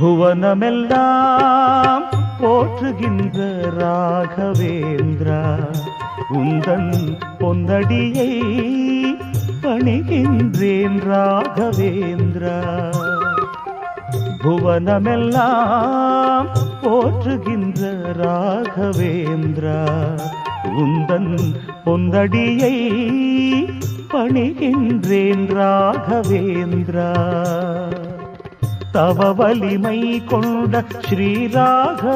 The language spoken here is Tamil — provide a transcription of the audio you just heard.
புவனமெல்லாம் போற்றுகின்ற ராகவேந்திரா. உந்தன் பொந்தடியை பணிகின்றேன் ராகவேந்திரா. புவனமெல்லாம் போற்றுகின்ற ராகவேந்திரா. உந்தன் பொந்தடியை பணிகின்றேன் ராகவேந்திரா. தவ வலிமை கொண்ட ஸ்ரீராக